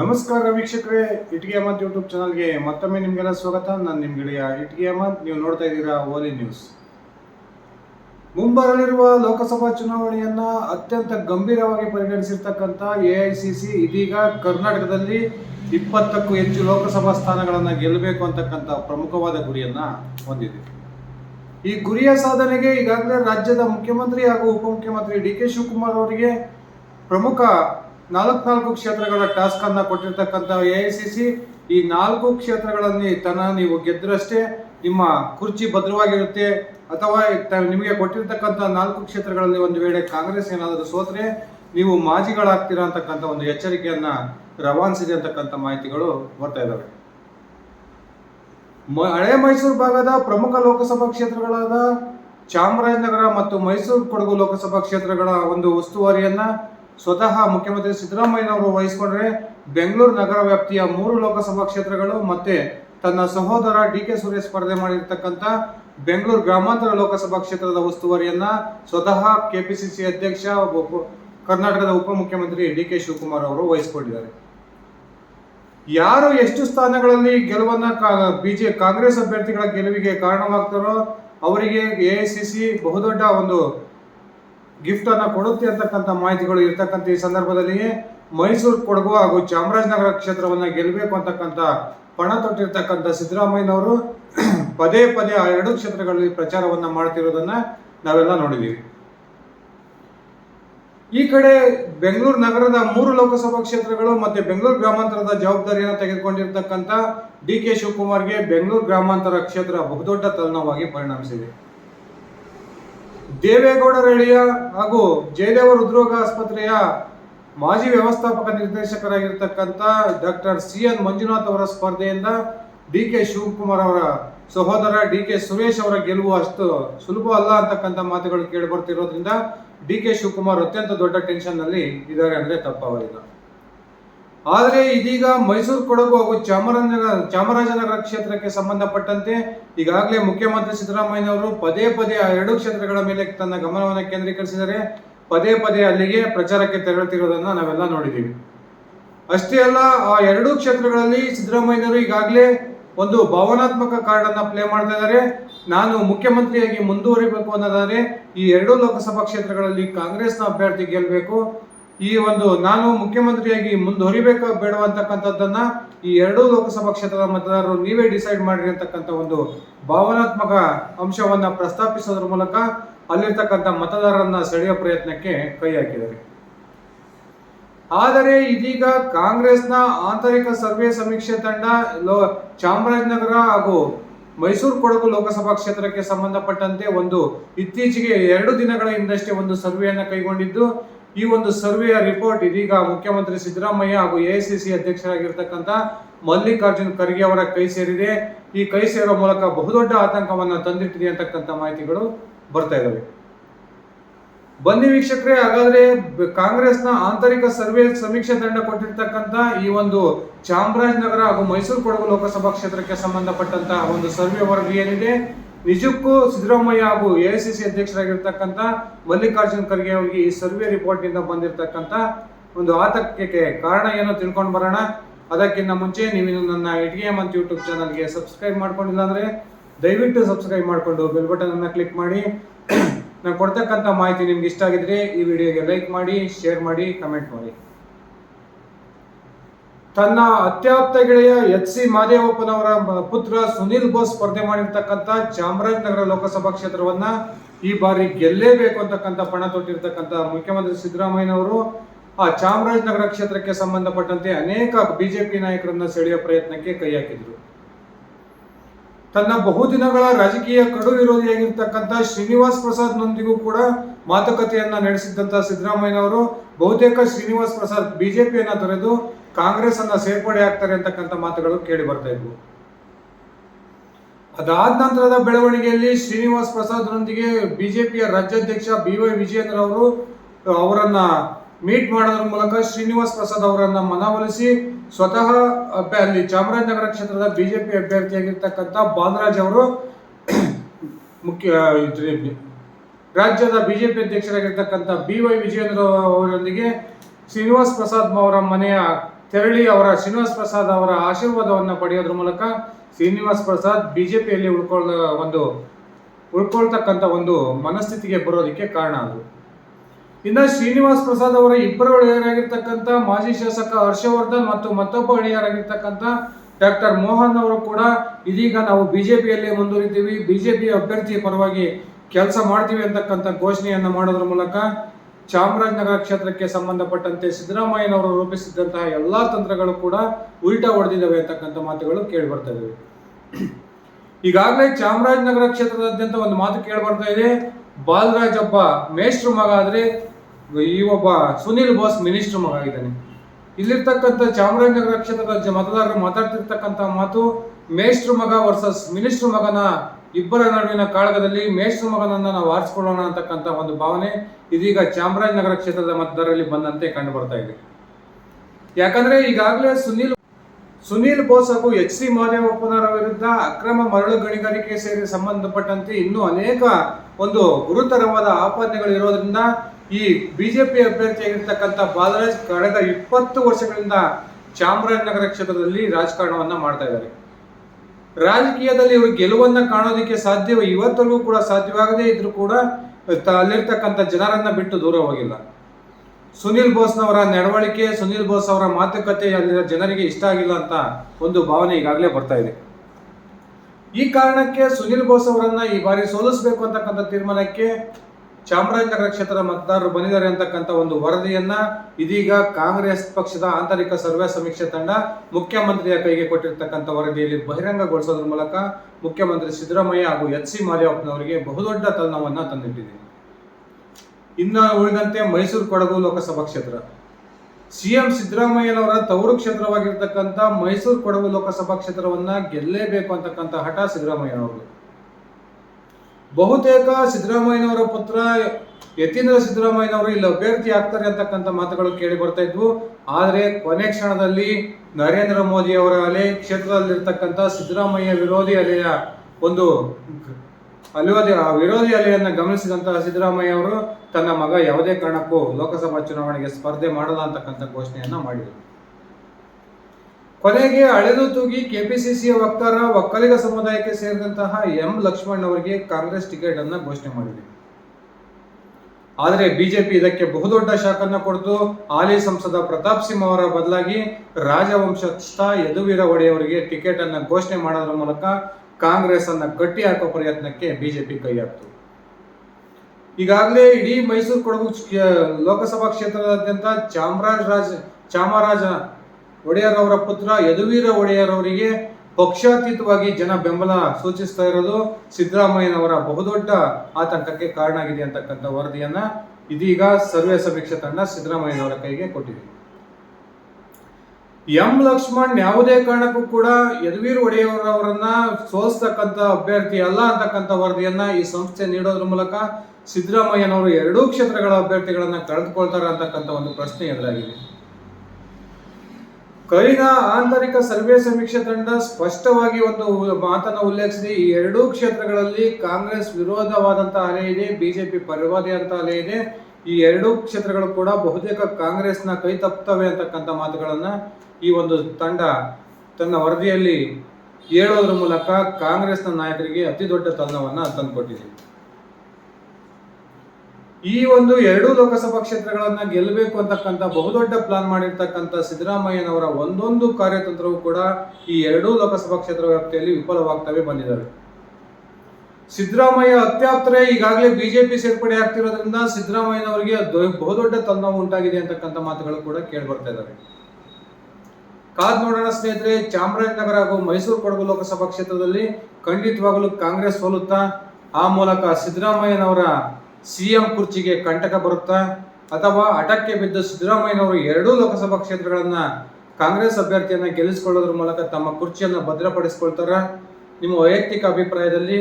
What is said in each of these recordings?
ನಮಸ್ಕಾರ ವೀಕ್ಷಕರೇ, ಇಟ್ಗೆ ಅಹಮದ್ ಯೂಟ್ಯೂಬ್ ಚಾನಲ್ಗೆ ಮತ್ತೊಮ್ಮೆ ನಿಮಗೆಲ್ಲ ಸ್ವಾಗತ. ನಾನು ನಿಮ್ಮ ಗೆಳೆಯ ಇಟ್ಗೆ ಅಹಮದ್. ನೀವು ನೋಡ್ತಾ ಇದ್ದೀರಾ ಓಲಿ ನ್ಯೂಸ್. ಮುಂಬರಲಿರುವ ಲೋಕಸಭಾ ಚುನಾವಣೆಯನ್ನ ಅತ್ಯಂತ ಗಂಭೀರವಾಗಿ ಪರಿಗಣಿಸಿರ್ತಕ್ಕಂಥ ಎ ಐ ಸಿ ಸಿ ಇದೀಗ ಕರ್ನಾಟಕದಲ್ಲಿ ಇಪ್ಪತ್ತಕ್ಕೂ ಹೆಚ್ಚು ಲೋಕಸಭಾ ಸ್ಥಾನಗಳನ್ನು ಗೆಲ್ಲಬೇಕು ಅಂತಕ್ಕಂಥ ಪ್ರಮುಖವಾದ ಗುರಿಯನ್ನ ಹೊಂದಿದೆ. ಈ ಗುರಿಯ ಸಾಧನೆಗೆ ಈಗಾಗಲೇ ರಾಜ್ಯದ ಮುಖ್ಯಮಂತ್ರಿ ಹಾಗೂ ಉಪಮುಖ್ಯಮಂತ್ರಿ ಡಿ ಕೆ ಶಿವಕುಮಾರ್ ಅವರಿಗೆ ಪ್ರಮುಖ ನಾಲ್ಕು ಕ್ಷೇತ್ರಗಳ ಟಾಸ್ಕ್ ಅನ್ನ ಕೊಟ್ಟಿರ್ತಕ್ಕಂಥ ಎ ಐ ಸಿ ಸಿ ಈ ನಾಲ್ಕು ಕ್ಷೇತ್ರಗಳಲ್ಲಿ ತನ ನೀವು ಗೆದ್ದರಷ್ಟೇ ನಿಮ್ಮ ಕುರ್ಚಿ ಭದ್ರವಾಗಿರುತ್ತೆ. ಅಥವಾ ನಿಮಗೆ ಕೊಟ್ಟಿರ್ತಕ್ಕಂಥ ನಾಲ್ಕು ಕ್ಷೇತ್ರಗಳಲ್ಲಿ ಒಂದು ವೇಳೆ ಕಾಂಗ್ರೆಸ್ ಏನಾದರೂ ಸೋತ್ರೆ, ನೀವು ಮಾಜಿಗಳಾಗ್ತೀರಾ ಅಂತಕ್ಕಂಥ ಒಂದು ಎಚ್ಚರಿಕೆಯನ್ನ ರವಾನಿಸಿದೆ ಅಂತಕ್ಕಂಥ ಮಾಹಿತಿಗಳು ಬರ್ತಾ ಇದ್ದಾವೆ ಹಳೆ ಮೈಸೂರು ಭಾಗದ ಪ್ರಮುಖ ಲೋಕಸಭಾ ಕ್ಷೇತ್ರಗಳಾದ ಚಾಮರಾಜನಗರ ಮತ್ತು ಮೈಸೂರು ಕೊಡಗು ಲೋಕಸಭಾ ಕ್ಷೇತ್ರಗಳ ಒಂದು ಉಸ್ತುವಾರಿಯನ್ನ ಸ್ವತಃ ಮುಖ್ಯಮಂತ್ರಿ ಸಿದ್ದರಾಮಯ್ಯನವರು ವಹಿಸಿಕೊಂಡ್ರೆ ಬೆಂಗಳೂರು ನಗರ ವ್ಯಾಪ್ತಿಯ ಮೂರು ಲೋಕಸಭಾ ಕ್ಷೇತ್ರಗಳು ಮತ್ತೆ ತನ್ನ ಸಹೋದರ ಡಿ ಕೆ ಸುರೇಶ್ ಸ್ಪರ್ಧೆ ಮಾಡಿರ್ತಕ್ಕಂಥ ಬೆಂಗಳೂರು ಗ್ರಾಮಾಂತರ ಲೋಕಸಭಾ ಕ್ಷೇತ್ರದ ಉಸ್ತುವಾರಿಯನ್ನ ಸ್ವತಃ ಕೆಪಿಸಿಸಿ ಅಧ್ಯಕ್ಷ ಕರ್ನಾಟಕದ ಉಪಮುಖ್ಯಮಂತ್ರಿ ಡಿ ಕೆ ಶಿವಕುಮಾರ್ ಅವರು ವಹಿಸಿಕೊಂಡಿದ್ದಾರೆ. ಯಾರು ಎಷ್ಟು ಸ್ಥಾನಗಳಲ್ಲಿ ಗೆಲುವನ್ನ ಬಿಜೆ ಕಾಂಗ್ರೆಸ್ ಅಭ್ಯರ್ಥಿಗಳ ಗೆಲುವಿಗೆ ಕಾರಣವಾಗ್ತಾರೋ ಅವರಿಗೆ ಎ ಬಹುದೊಡ್ಡ ಒಂದು ಗಿಫ್ಟ್ ಅನ್ನ ಕೊಡುತ್ತೆ ಅಂತಕ್ಕಂಥ ಮಾಹಿತಿಗಳು ಇರ್ತಕ್ಕಂಥ ಈ ಸಂದರ್ಭದಲ್ಲಿ ಮೈಸೂರು ಕೊಡಗು ಹಾಗೂ ಚಾಮರಾಜನಗರ ಕ್ಷೇತ್ರವನ್ನ ಗೆಲ್ಲಬೇಕು ಅಂತಕ್ಕಂಥ ಪಣ ತೊಟ್ಟಿರ್ತಕ್ಕಂಥ ಸಿದ್ದರಾಮಯ್ಯನವರು ಪದೇ ಪದೇ ಆ ಎರಡು ಕ್ಷೇತ್ರಗಳಲ್ಲಿ ಪ್ರಚಾರವನ್ನ ಮಾಡ್ತಿರೋದನ್ನ ನಾವೆಲ್ಲ ನೋಡಿದೀವಿ. ಈ ಕಡೆ ಬೆಂಗಳೂರು ನಗರದ ಮೂರು ಲೋಕಸಭಾ ಕ್ಷೇತ್ರಗಳು ಮತ್ತೆ ಬೆಂಗಳೂರು ಗ್ರಾಮಾಂತರದ ಜವಾಬ್ದಾರಿಯನ್ನು ತೆಗೆದುಕೊಂಡಿರ್ತಕ್ಕಂಥ ಡಿ ಕೆ ಶಿವಕುಮಾರ್ಗೆ ಬೆಂಗಳೂರು ಗ್ರಾಮಾಂತರ ಕ್ಷೇತ್ರ ಬಹುದೊಡ್ಡ ತಲೆನೋವಾಗಿ ಪರಿಣಮಿಸಿದೆ. ದೇವೇಗೌಡರಳ್ಳಿಯ ಹಾಗೂ ಜಯದೇವ ಹೃದ್ರೋಗ ಆಸ್ಪತ್ರೆಯ ಮಾಜಿ ವ್ಯವಸ್ಥಾಪಕ ನಿರ್ದೇಶಕರಾಗಿರ್ತಕ್ಕಂಥ ಡಾಕ್ಟರ್ ಸಿ ಎನ್ ಮಂಜುನಾಥ್ ಅವರ ಸ್ಪರ್ಧೆಯಿಂದ ಡಿ ಕೆ ಶಿವಕುಮಾರ್ ಅವರ ಸಹೋದರ ಡಿ ಕೆ ಸುರೇಶ್ ಅವರ ಗೆಲುವು ಅಷ್ಟು ಸುಲಭ ಅಲ್ಲ ಅಂತಕ್ಕಂಥ ಮಾತುಗಳು ಕೇಳಿ ಬರ್ತಿರೋದ್ರಿಂದ ಡಿ ಕೆ ಶಿವಕುಮಾರ್ ಅತ್ಯಂತ ದೊಡ್ಡ ಟೆನ್ಷನ್ನಲ್ಲಿ ಇದ್ದಾರೆ ಅಂದ್ರೆ ತಪ್ಪಾಗಲಿಲ್ಲ ಆದರೆ ಇದೀಗ ಮೈಸೂರು ಕೊಡಗು ಹಾಗೂ ಚಾಮರಾಜನಗರ ಚಾಮರಾಜನಗರ ಕ್ಷೇತ್ರಕ್ಕೆ ಸಂಬಂಧಪಟ್ಟಂತೆ ಈಗಾಗಲೇ ಮುಖ್ಯಮಂತ್ರಿ ಸಿದ್ದರಾಮಯ್ಯನವರು ಪದೇ ಪದೇ ಆ ಎರಡು ಕ್ಷೇತ್ರಗಳ ಮೇಲೆ ತನ್ನ ಗಮನವನ್ನು ಕೇಂದ್ರೀಕರಿಸಿದರೆ ಪದೇ ಪದೇ ಅಲ್ಲಿಗೆ ಪ್ರಚಾರಕ್ಕೆ ತೆರಳುತ್ತಿರುವುದನ್ನು ನಾವೆಲ್ಲ ನೋಡಿದ್ದೀವಿ. ಅಷ್ಟೇ ಅಲ್ಲ, ಆ ಎರಡೂ ಕ್ಷೇತ್ರಗಳಲ್ಲಿ ಸಿದ್ದರಾಮಯ್ಯನವರು ಈಗಾಗಲೇ ಒಂದು ಭಾವನಾತ್ಮಕ ಕಾರ್ಡ್ ಅನ್ನ ಪ್ಲೇ ಮಾಡ್ತಾ ಇದ್ದಾರೆ. ನಾನು ಮುಖ್ಯಮಂತ್ರಿಯಾಗಿ ಮುಂದುವರಿಬೇಕು ಅನ್ನೋದಾದ್ರೆ ಈ ಎರಡೂ ಲೋಕಸಭಾ ಕ್ಷೇತ್ರಗಳಲ್ಲಿ ಕಾಂಗ್ರೆಸ್ನ ಅಭ್ಯರ್ಥಿ ಗೆಲ್ಲಬೇಕು ಈ ಒಂದು ನಾನು ಮುಖ್ಯಮಂತ್ರಿಯಾಗಿ ಮುಂದುವರಿಬೇಕಾ ಬೇಡವಾ ಅಂತಕ್ಕಂಥದ್ದನ್ನ ಈ ಎರಡೂ ಲೋಕಸಭಾ ಕ್ಷೇತ್ರದ ಮತದಾರರು ನೀವೇ ಡಿಸೈಡ್ ಮಾಡಿರಿ ಅಂತಕ್ಕಂಥ ಒಂದು ಭಾವನಾತ್ಮಕ ಅಂಶವನ್ನ ಪ್ರಸ್ತಾಪಿಸೋದ್ರ ಮೂಲಕ ಅಲ್ಲಿರ್ತಕ್ಕಂಥ ಮತದಾರರನ್ನ ಸೆಳೆಯೋ ಪ್ರಯತ್ನಕ್ಕೆ ಕೈ ಹಾಕಿದ್ದಾರೆ. ಆದರೆ ಇದೀಗ ಕಾಂಗ್ರೆಸ್ನ ಆಂತರಿಕ ಸರ್ವೆ ಸಮೀಕ್ಷೆ ತಂಡ ಲೋ ಚಾಮರಾಜನಗರ ಹಾಗೂ ಮೈಸೂರು ಕೊಡಗು ಲೋಕಸಭಾ ಕ್ಷೇತ್ರಕ್ಕೆ ಸಂಬಂಧಪಟ್ಟಂತೆ ಒಂದು ಇತ್ತೀಚೆಗೆ ಎರಡು ದಿನಗಳ ಹಿಂದಷ್ಟೇ ಒಂದು ಸರ್ವೆಯನ್ನು ಕೈಗೊಂಡಿದ್ದು ಈ ಒಂದು ಸರ್ವೆಯ ರಿಪೋರ್ಟ್ ಇದೀಗ ಮುಖ್ಯಮಂತ್ರಿ ಸಿದ್ದರಾಮಯ್ಯ ಹಾಗೂ ಎಐಸಿಸಿ ಅಧ್ಯಕ್ಷರಾಗಿರ್ತಕ್ಕಂಥ ಮಲ್ಲಿಕಾರ್ಜುನ್ ಖರ್ಗೆ ಅವರ ಕೈ ಸೇರಿದೆ. ಈ ಕೈ ಸೇರೋ ಮೂಲಕ ಬಹುದೊಡ್ಡ ಆತಂಕವನ್ನ ತಂದಿಟ್ಟಿದೆ ಅಂತಕ್ಕಂಥ ಮಾಹಿತಿಗಳು ಬರ್ತಾ ಇದ್ದಾವೆ ಬನ್ನಿ ವೀಕ್ಷಕರೇ, ಹಾಗಾದ್ರೆ ಕಾಂಗ್ರೆಸ್ನ ಆಂತರಿಕ ಸರ್ವೆ ಸಮೀಕ್ಷೆ ತಂಡ ಕೊಟ್ಟಿರ್ತಕ್ಕಂಥ ಈ ಒಂದು ಚಾಮರಾಜನಗರ ಹಾಗೂ ಮೈಸೂರು ಕೊಡಗು ಲೋಕಸಭಾ ಕ್ಷೇತ್ರಕ್ಕೆ ಸಂಬಂಧಪಟ್ಟಂತಹ ಒಂದು ಸರ್ವೆ ವರದಿ ಏನಿದೆ? ನಿಜಕ್ಕೂ ಸಿದ್ದರಾಮಯ್ಯ ಹಾಗೂ ಎ ಸಿ ಸಿ ಅಧ್ಯಕ್ಷರಾಗಿರ್ತಕ್ಕಂಥ ಮಲ್ಲಿಕಾರ್ಜುನ್ ಖರ್ಗೆ ಅವರಿಗೆ ಈ ಸರ್ವೆ ರಿಪೋರ್ಟ್ ಇಂದ ಬಂದಿರತಕ್ಕಂಥ ಒಂದು ಆತಂಕಕ್ಕೆ ಕಾರಣ ಏನೋ ತಿಳ್ಕೊಂಡು ಬರೋಣ. ಅದಕ್ಕಿಂತ ಮುಂಚೆ ನೀವು ನನ್ನ ಇಟ್ಗೆ ಅಂತ ಯೂಟ್ಯೂಬ್ ಚಾನಲ್ಗೆ ಸಬ್ಸ್ಕ್ರೈಬ್ ಮಾಡ್ಕೊಂಡಿಲ್ಲ ಅಂದ್ರೆ ದಯವಿಟ್ಟು ಸಬ್ಸ್ಕ್ರೈಬ್ ಮಾಡಿಕೊಂಡು ಬೆಲ್ ಬಟನ್ ಅನ್ನ ಕ್ಲಿಕ್ ಮಾಡಿ. ನಾನು ಕೊಡ್ತಕ್ಕಂಥ ಮಾಹಿತಿ ನಿಮ್ಗೆ ಇಷ್ಟ ಆಗಿದ್ರೆ ಈ ವಿಡಿಯೋಗೆ ಲೈಕ್ ಮಾಡಿ ಶೇರ್ ಮಾಡಿ ಕಮೆಂಟ್ ಮಾಡಿ. ತನ್ನ ಅತ್ಯಾಪ್ತ ಗೆಳೆಯ ಎಚ್ ಸಿ ಮಾದೇವಪ್ಪನವರ ಪುತ್ರ ಸುನಿಲ್ ಬೋಸ್ ಸ್ಪರ್ಧೆ ಮಾಡಿರ್ತಕ್ಕಂಥ ಚಾಮರಾಜನಗರ ಲೋಕಸಭಾ ಕ್ಷೇತ್ರವನ್ನ ಈ ಬಾರಿ ಗೆಲ್ಲೇಬೇಕು ಅಂತಕ್ಕಂಥ ಪಣ ತೊಟ್ಟಿರ್ತಕ್ಕಂಥ ಮುಖ್ಯಮಂತ್ರಿ ಸಿದ್ದರಾಮಯ್ಯನವರು ಆ ಚಾಮರಾಜನಗರ ಕ್ಷೇತ್ರಕ್ಕೆ ಸಂಬಂಧಪಟ್ಟಂತೆ ಅನೇಕ ಬಿಜೆಪಿ ನಾಯಕರನ್ನ ಸೆಳೆಯುವ ಪ್ರಯತ್ನಕ್ಕೆ ಕೈ ಹಾಕಿದ್ರು. ತನ್ನ ಬಹುದಿನಗಳ ರಾಜಕೀಯ ಕಡು ವಿರೋಧಿಯಾಗಿರ್ತಕ್ಕಂಥ ಶ್ರೀನಿವಾಸ್ ಪ್ರಸಾದ್ ನೊಂದಿಗೂ ಕೂಡ ಮಾತುಕತೆಯನ್ನ ನಡೆಸಿದ್ದಂತ ಸಿದ್ದರಾಮಯ್ಯನವರು ಬಹುತೇಕ ಶ್ರೀನಿವಾಸ್ ಪ್ರಸಾದ್ ಬಿಜೆಪಿಯನ್ನ ತೊರೆದು ಕಾಂಗ್ರೆಸ್ ಅನ್ನ ಸೇರ್ಪಡೆ ಆಗ್ತಾರೆ ಅಂತಕ್ಕಂಥ ಮಾತುಗಳು ಕೇಳಿ ಬರ್ತಾ ಇದ್ವು. ಅದಾದ ನಂತರದ ಬೆಳವಣಿಗೆಯಲ್ಲಿ ಶ್ರೀನಿವಾಸ್ ಪ್ರಸಾದ್ನೊಂದಿಗೆ ಬಿಜೆಪಿಯ ರಾಜ್ಯಾಧ್ಯಕ್ಷ ಬಿ ವೈ ವಿಜಯೇಂದ್ರ ಅವರು, ಅವರನ್ನ ಮೀಟ್ ಮಾಡೋದ್ರ ಮೂಲಕ ಶ್ರೀನಿವಾಸ್ ಪ್ರಸಾದ್ ಅವರನ್ನ ಮನವೊಲಿಸಿ ಸ್ವತಃ ಅಲ್ಲಿ ಚಾಮರಾಜನಗರ ಕ್ಷೇತ್ರದ ಬಿಜೆಪಿ ಅಭ್ಯರ್ಥಿಯಾಗಿರ್ತಕ್ಕಂಥ ಬಾಲರಾಜ್ ಅವರು ಮುಖ್ಯ ರಾಜ್ಯದ ಬಿಜೆಪಿ ಅಧ್ಯಕ್ಷರಾಗಿರ್ತಕ್ಕಂಥ ಬಿ ವೈ ವಿಜಯೇಂದ್ರ ಅವರೊಂದಿಗೆ ಶ್ರೀನಿವಾಸ್ ಪ್ರಸಾದ್ ಅವರ ಮನೆಯ ತೆರಳಿ ಅವರ ಶ್ರೀನಿವಾಸ್ ಪ್ರಸಾದ್ ಅವರ ಆಶೀರ್ವಾದವನ್ನು ಪಡೆಯೋದ್ರ ಮೂಲಕ ಶ್ರೀನಿವಾಸ್ ಪ್ರಸಾದ್ ಬಿಜೆಪಿಯಲ್ಲಿ ಉಳ್ಕೊಳ್ಳ ಒಂದು, ಉಳ್ಕೊಳ್ತಕ್ಕಂಥ ಒಂದು ಮನಸ್ಥಿತಿಗೆ ಬರೋದಕ್ಕೆ ಕಾರಣ ಅದು. ಇನ್ನು ಶ್ರೀನಿವಾಸ್ ಪ್ರಸಾದ್ ಅವರ ಇಬ್ಬರು ಅಳಿಯರಾಗಿರ್ತಕ್ಕಂಥ ಮಾಜಿ ಶಾಸಕ ಹರ್ಷವರ್ಧನ್ ಮತ್ತು ಮತ್ತೊಬ್ಬ ಅಳಿಯರಾಗಿರ್ತಕ್ಕಂಥ ಡಾಕ್ಟರ್ ಮೋಹನ್ ಅವರು ಕೂಡ ಇದೀಗ ನಾವು ಬಿಜೆಪಿಯಲ್ಲೇ ಮುಂದುವರಿತೀವಿ. ಬಿಜೆಪಿ ಅಭ್ಯರ್ಥಿ ಪರವಾಗಿ ಕೆಲಸ ಮಾಡ್ತೀವಿ ಅಂತಕ್ಕಂಥ ಘೋಷಣೆಯನ್ನು ಮಾಡೋದ್ರ ಮೂಲಕ ಚಾಮರಾಜನಗರ ಕ್ಷೇತ್ರಕ್ಕೆ ಸಂಬಂಧಪಟ್ಟಂತೆ ಸಿದ್ದರಾಮಯ್ಯನವರು ರೂಪಿಸಿದಂತಹ ಎಲ್ಲಾ ತಂತ್ರಗಳು ಕೂಡ ಉಲ್ಟಾ ಹೊಡೆದಿದ್ದಾವೆ ಅಂತಕ್ಕಂಥ ಮಾತುಗಳು ಕೇಳಿ ಬರ್ತಾ ಇದಾವೆ ಈಗಾಗಲೇ ಚಾಮರಾಜನಗರ ಕ್ಷೇತ್ರದಾದ್ಯಂತ ಒಂದು ಮಾತು ಕೇಳಿ ಬರ್ತಾ ಇದೆ. ಬಾಲರಾಜಪ್ಪ ಮೇಷ್ಟ್ರ ಮಗ ಆದ್ರೆ ಈ ಒಬ್ಬ ಸುನಿಲ್ ಬೋಸ್ ಮಿನಿಸ್ಟರ್ ಮಗ ಆಗಿದ್ದಾನೆ. ಇಲ್ಲಿರ್ತಕ್ಕಂಥ ಚಾಮರಾಜನಗರ ಕ್ಷೇತ್ರದ ಮತದಾರರು ಮಾತಾಡ್ತಿರ್ತಕ್ಕಂಥ ಮಾತು ಮೇಷ್ಟ್ರ ಮಗ ವರ್ಸಸ್ ಮಿನಿಸ್ಟರ್ ಮಗನ ಇಬ್ಬರ ನಡುವಿನ ಕಾಳಗದಲ್ಲಿ ಮೇಷ್ಟ್ರ ಮಗನನ್ನ ನಾವು ಆರಿಸಿಕೊಳ್ಳೋಣ ಅಂತಕ್ಕಂಥ ಒಂದು ಭಾವನೆ ಇದೀಗ ಚಾಮರಾಜನಗರ ಕ್ಷೇತ್ರದ ಮತದಾರರಲ್ಲಿ ಬಂದಂತೆ ಕಂಡು ಬರ್ತಾ ಇದೆ. ಯಾಕಂದ್ರೆ ಈಗಾಗಲೇ ಸುನೀಲ್ ಸುನೀಲ್ ಬೋಸ್ ಹಾಗೂ ಎಚ್ ಸಿ ಮಹದೇವಪ್ಪನವರ ವಿರುದ್ಧ ಅಕ್ರಮ ಮರಳು ಗಣಿಗಾರಿಕೆ ಸೇರಿ ಸಂಬಂಧಪಟ್ಟಂತೆ ಇನ್ನೂ ಅನೇಕ ಒಂದು ಗುರುತರವಾದ ಆಪಾದನೆಗಳು ಇರೋದ್ರಿಂದ ಈ ಬಿಜೆಪಿ ಅಭ್ಯರ್ಥಿಯಾಗಿರ್ತಕ್ಕಂಥ ಬಾಲರಾಜ್ ಕಳೆದ ಇಪ್ಪತ್ತು ವರ್ಷಗಳಿಂದ ಚಾಮರಾಜನಗರ ಕ್ಷೇತ್ರದಲ್ಲಿ ರಾಜಕಾರಣವನ್ನ ಮಾಡ್ತಾ ಇದ್ದಾರೆ. ರಾಜಕೀಯದಲ್ಲಿ ಇವರು ಗೆಲುವನ್ನ ಕಾಣೋದಕ್ಕೆ ಸಾಧ್ಯ ಇವತ್ತರೆಗೂ ಕೂಡ ಸಾಧ್ಯವಾಗದೇ ಇದ್ರೂ ಕೂಡ ಅಲ್ಲಿರ್ತಕ್ಕಂಥ ಜನರನ್ನ ಬಿಟ್ಟು ದೂರ ಹೋಗಿಲ್ಲ. ಸುನಿಲ್ ಬೋಸ್ನವರ ನಡವಳಿಕೆ, ಸುನಿಲ್ ಬೋಸ್ ಅವರ ಮಾತುಕತೆ ಅಲ್ಲಿನ ಜನರಿಗೆ ಇಷ್ಟ ಆಗಿಲ್ಲ ಅಂತ ಒಂದು ಭಾವನೆ ಈಗಾಗಲೇ ಬರ್ತಾ ಇದೆ. ಈ ಕಾರಣಕ್ಕೆ ಸುನಿಲ್ ಬೋಸ್ ಅವರನ್ನ ಈ ಬಾರಿ ಸೋಲಿಸಬೇಕು ಅಂತಕ್ಕಂಥ ತೀರ್ಮಾನಕ್ಕೆ ಚಾಮರಾಜನಗರ ಕ್ಷೇತ್ರದ ಮತದಾರರು ಬಂದಿದ್ದಾರೆ ಅಂತಕ್ಕಂಥ ಒಂದು ವರದಿಯನ್ನ ಇದೀಗ ಕಾಂಗ್ರೆಸ್ ಪಕ್ಷದ ಆಂತರಿಕ ಸರ್ವೆ ಸಮೀಕ್ಷೆ ತಂಡ ಮುಖ್ಯಮಂತ್ರಿಯ ಕೈಗೆ ಕೊಟ್ಟಿರ್ತಕ್ಕಂಥ ವರದಿಯಲ್ಲಿ ಬಹಿರಂಗಗೊಳಿಸೋದ್ರ ಮೂಲಕ ಮುಖ್ಯಮಂತ್ರಿ ಸಿದ್ದರಾಮಯ್ಯ ಹಾಗೂ ಎಚ್ ಸಿ ಮಾರಿಯಪ್ಪನವರಿಗೆ ಬಹುದೊಡ್ಡ ತಲೆನೋವನ್ನ ತಂದಿಟ್ಟಿದೆ. ಇನ್ನು ಉಳಿದಂತೆ ಮೈಸೂರು ಕೊಡಗು ಲೋಕಸಭಾ ಕ್ಷೇತ್ರ. ಸಿಎಂ ಸಿದ್ದರಾಮಯ್ಯನವರ ತವರು ಕ್ಷೇತ್ರವಾಗಿರ್ತಕ್ಕಂಥ ಮೈಸೂರು ಕೊಡಗು ಲೋಕಸಭಾ ಕ್ಷೇತ್ರವನ್ನ ಗೆಲ್ಲೇಬೇಕು ಅಂತಕ್ಕಂಥ ಹಠ ಸಿದ್ದರಾಮಯ್ಯನವರು ಬಹುತೇಕ ಸಿದ್ದರಾಮಯ್ಯನವರ ಪುತ್ರ ಯತೀಂದ್ರ ಸಿದ್ದರಾಮಯ್ಯನವರು ಇಲ್ಲಿ ಅಭ್ಯರ್ಥಿ ಆಗ್ತಾರೆ ಅಂತಕ್ಕಂಥ ಮಾತುಗಳು ಕೇಳಿ ಬರ್ತಾ ಇದ್ವು. ಆದರೆ ಕೊನೆ ಕ್ಷಣದಲ್ಲಿ ನರೇಂದ್ರ ಮೋದಿ ಅವರ ಅಲೆ ಕ್ಷೇತ್ರದಲ್ಲಿರ್ತಕ್ಕಂಥ ಸಿದ್ದರಾಮಯ್ಯ ವಿರೋಧಿ ಅಲೆಯ ಒಂದು ಅಲಿಯೋದಿ ಆ ವಿರೋಧಿ ಅಲೆಯನ್ನ ಗಮನಿಸಿದಂತಹ ಸಿದ್ದರಾಮಯ್ಯ ಅವರು ತನ್ನ ಮಗ ಯಾವುದೇ ಕಾರಣಕ್ಕೂ ಲೋಕಸಭಾ ಚುನಾವಣೆಗೆ ಸ್ಪರ್ಧೆ ಮಾಡಲ್ಲ ಅಂತಕ್ಕಂಥ ಘೋಷಣೆಯನ್ನ ಮಾಡಿದರು. ಕೊನೆಗೆ ಅಳೆದು ತೂಗಿ ಕೆಪಿಸಿಸಿಯ ವಕ್ತಾರ ಒಕ್ಕಲಿಗ ಸಮುದಾಯಕ್ಕೆ ಸೇರಿದಂತಹ ಎಂ ಲಕ್ಷ್ಮಣ್ ಅವರಿಗೆ ಕಾಂಗ್ರೆಸ್ ಟಿಕೆಟ್ ಅನ್ನ ಘೋಷಣೆ ಮಾಡಿದೆ. ಆದರೆ ಬಿಜೆಪಿ ಇದಕ್ಕೆ ಬಹುದೊಡ್ಡ ಶಾಕನ್ನ ಕೊಡ್ತು. ಹಾಲಿ ಸಂಸದ ಪ್ರತಾಪ್ ಸಿಂಹ ಅವರ ಬದಲಾಗಿ ರಾಜವಂಶಸ್ಥ ಯದುವೀರ ಒಡೆಯವರಿಗೆ ಟಿಕೆಟ್ ಅನ್ನ ಘೋಷಣೆ ಮಾಡೋದ್ರ ಮೂಲಕ ಕಾಂಗ್ರೆಸ್ ಅನ್ನ ಕಟ್ಟಿ ಹಾಕೋ ಪ್ರಯತ್ನಕ್ಕೆ ಬಿಜೆಪಿ ಕೈ ಹಾಕ್ತು. ಈಗಾಗಲೇ ಇಡೀ ಮೈಸೂರು ಕೊಡಗು ಲೋಕಸಭಾ ಕ್ಷೇತ್ರದಾದ್ಯಂತ ಚಾಮರಾಜ ರಾಜ ಚಾಮರಾಜ ಒಡೆಯರ್ ಅವರ ಪುತ್ರ ಯದುವೀರ ಒಡೆಯರ್ ಅವರಿಗೆ ಪಕ್ಷಾತೀತವಾಗಿ ಜನ ಬೆಂಬಲ ಸೂಚಿಸ್ತಾ ಇರೋದು ಸಿದ್ದರಾಮಯ್ಯನವರ ಬಹುದೊಡ್ಡ ಆತಂಕಕ್ಕೆ ಕಾರಣ ಆಗಿದೆ ಅಂತಕ್ಕಂಥ ವರದಿಯನ್ನ ಇದೀಗ ಸರ್ವೆ ಸಮೀಕ್ಷೆ ತಂಡ ಸಿದ್ದರಾಮಯ್ಯನವರ ಕೈಗೆ ಕೊಟ್ಟಿದೆ. ಎಂ ಲಕ್ಷ್ಮಣ್ ಯಾವುದೇ ಕಾರಣಕ್ಕೂ ಕೂಡ ಯದುವೀರ್ ಒಡೆಯರ್ ಅವರನ್ನ ಸೋಲಿಸ್ತಕ್ಕಂಥ ಅಭ್ಯರ್ಥಿ ಅಲ್ಲ ಅಂತಕ್ಕಂಥ ವರದಿಯನ್ನ ಈ ಸಂಸ್ಥೆ ನೀಡೋದ್ರ ಮೂಲಕ ಸಿದ್ದರಾಮಯ್ಯನವರು ಎರಡೂ ಕ್ಷೇತ್ರಗಳ ಅಭ್ಯರ್ಥಿಗಳನ್ನ ಕಳೆದುಕೊಳ್ತಾರೆ ಅಂತಕ್ಕಂಥ ಒಂದು ಪ್ರಶ್ನೆ ಎದುರಾಗಿದೆ. ಕೈನ ಆಂತರಿಕ ಸರ್ವೆ ಸಮೀಕ್ಷೆ ತಂಡ ಸ್ಪಷ್ಟವಾಗಿ ಒಂದು ಮಾತನ್ನು ಉಲ್ಲೇಖಿಸಿದೆ ಈ ಎರಡೂ ಕ್ಷೇತ್ರಗಳಲ್ಲಿ ಕಾಂಗ್ರೆಸ್ ವಿರೋಧವಾದಂತಹ ಅಲೆ ಇದೆ, ಬಿಜೆಪಿ ಅಂತ ಅಲೆ ಇದೆ. ಈ ಎರಡೂ ಕ್ಷೇತ್ರಗಳು ಕೂಡ ಬಹುತೇಕ ಕಾಂಗ್ರೆಸ್ನ ಕೈ ತಪ್ಪುತ್ತವೆ ಅಂತಕ್ಕಂಥ ಮಾತುಗಳನ್ನು ಈ ಒಂದು ತಂಡ ತನ್ನ ವರದಿಯಲ್ಲಿ ಹೇಳೋದ್ರ ಮೂಲಕ ಕಾಂಗ್ರೆಸ್ನ ನಾಯಕರಿಗೆ ಅತಿ ದೊಡ್ಡ ತಂಡವನ್ನು ತಂದುಕೊಟ್ಟಿದೆ. ಈ ಒಂದು ಎರಡೂ ಲೋಕಸಭಾ ಕ್ಷೇತ್ರಗಳನ್ನ ಗೆಲ್ಲಬೇಕು ಅಂತಕ್ಕಂಥ ಬಹುದೊಡ್ಡ ಪ್ಲಾನ್ ಮಾಡಿರ್ತಕ್ಕಂಥ ಸಿದ್ದರಾಮಯ್ಯನವರ ಒಂದೊಂದು ಕಾರ್ಯತಂತ್ರವೂ ಕೂಡ ಈ ಎರಡೂ ಲೋಕಸಭಾ ಕ್ಷೇತ್ರ ವ್ಯಾಪ್ತಿಯಲ್ಲಿ ವಿಫಲವಾಗ್ತವೆ ಬಂದಿದ್ದಾವೆ. ಸಿದ್ದರಾಮಯ್ಯ ಅತ್ಯಾಪ್ತರೆ ಈಗಾಗಲೇ ಬಿಜೆಪಿ ಸೇರ್ಪಡೆ ಆಗ್ತಿರೋದ್ರಿಂದ ಸಿದ್ದರಾಮಯ್ಯನವರಿಗೆ ಬಹುದೊಡ್ಡ ತಲೆನೋವು ಉಂಟಾಗಿದೆ ಅಂತಕ್ಕಂಥ ಮಾತುಗಳು ಕೂಡ ಕೇಳಿ ಬರ್ತಾ ಇದ್ದಾವೆ. ಕಾದ್ ನೋಡೋಣ ಸ್ನೇಹಿತರೆ ಚಾಮರಾಜನಗರ ಹಾಗೂ ಮೈಸೂರು ಕೊಡಗು ಲೋಕಸಭಾ ಕ್ಷೇತ್ರದಲ್ಲಿ ಖಂಡಿತವಾಗಲೂ ಕಾಂಗ್ರೆಸ್ ಸೋಲುತ್ತಾ, ಆ ಮೂಲಕ ಸಿದ್ದರಾಮಯ್ಯನವರ ಸಿಎಂ ಕುರ್ಚಿಗೆ ಕಂಟಕ ಬರುತ್ತಾ? ಅಥವಾ ಹಠಕ್ಕೆ ಬಿದ್ದು ಸಿದ್ದರಾಮಯ್ಯನವರು ಎರಡೂ ಲೋಕಸಭಾ ಕ್ಷೇತ್ರಗಳನ್ನು ಕಾಂಗ್ರೆಸ್ ಅಭ್ಯರ್ಥಿಯನ್ನು ಗೆಲ್ಲಿಸಿಕೊಳ್ಳೋದ್ರ ಮೂಲಕ ತಮ್ಮ ಕುರ್ಚಿಯನ್ನು ಭದ್ರಪಡಿಸಿಕೊಳ್ತಾರ? ನಿಮ್ಮ ವೈಯಕ್ತಿಕ ಅಭಿಪ್ರಾಯದಲ್ಲಿ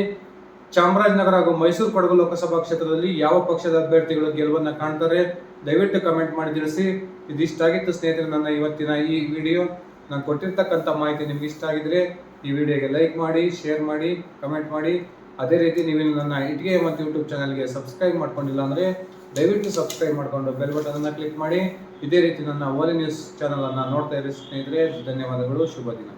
ಚಾಮರಾಜನಗರ ಹಾಗೂ ಮೈಸೂರು ಕೊಡಗು ಲೋಕಸಭಾ ಕ್ಷೇತ್ರದಲ್ಲಿ ಯಾವ ಪಕ್ಷದ ಅಭ್ಯರ್ಥಿಗಳು ಗೆಲುವನ್ನ ಕಾಣ್ತಾರೆ? ದಯವಿಟ್ಟು ಕಮೆಂಟ್ ಮಾಡಿ ತಿಳಿಸಿ. ಇದಿಷ್ಟಾಗಿತ್ತು ಸ್ನೇಹಿತರೆ ನನ್ನ ಇವತ್ತಿನ ಈ ವಿಡಿಯೋ. ನಾನು ಕೊಟ್ಟಿರ್ತಕ್ಕಂಥ ಮಾಹಿತಿ ನಿಮ್ಗೆ ಇಷ್ಟ ಆಗಿದ್ರೆ ಈ ವಿಡಿಯೋಗೆ ಲೈಕ್ ಮಾಡಿ, ಶೇರ್ ಮಾಡಿ, ಕಮೆಂಟ್ ಮಾಡಿ. ಅದೇ ರೀತಿ ನೀವು ನನ್ನ ಇಟ್ಗೆ ಮತ್ತು ಯೂಟ್ಯೂಬ್ ಚಾನಲ್ಗೆ ಸಬ್ಸ್ಕ್ರೈಬ್ ಮಾಡ್ಕೊಂಡಿಲ್ಲ ಅಂದರೆ ದಯವಿಟ್ಟು ಸಬ್ಸ್ಕ್ರೈಬ್ ಮಾಡಿಕೊಂಡು ಬೆಲ್ ಬಟನ್ ಅನ್ನು ಕ್ಲಿಕ್ ಮಾಡಿ. ಇದೇ ರೀತಿ ನನ್ನ ಓಲಿ ನ್ಯೂಸ್ ಚಾನಲನ್ನು ನೋಡ್ತಾ ಇರಿ ಸ್ನೇಹಿತರೆ. ಧನ್ಯವಾದಗಳು. ಶುಭ ದಿನ.